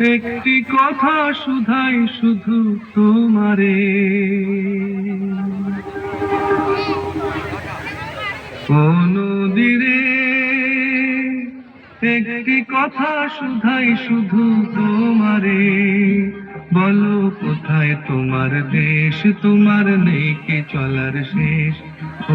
একটি কথা শুধাই শুধু তোমারে। নদীরে একটি কথা শুধাই শুধু তোমারে। বলো, কোথায় তোমার দেশ, তোমার নেই চলার শেষ? ও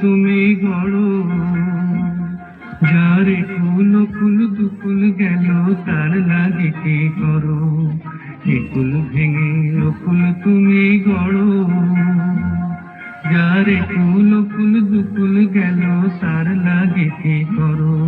তুমি গড়ো যারে কুল কুল দুকুল গেল, তার লাগে কি করো? একুল ভেঙে অকুল তুমি গড়ো। যারে কুল কুল দুকুল গেল, তার লাগে কি করো?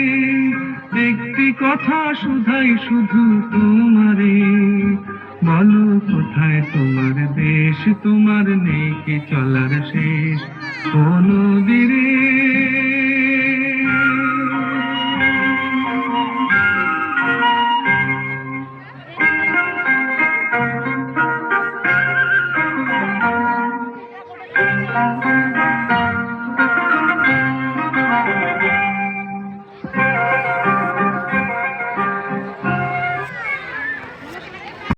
একটি কথা শুধাই শুধু তোমারে বলো কোথায় তোমার দেশ, তোমার নেই কি চলার শেষ কোন দিরে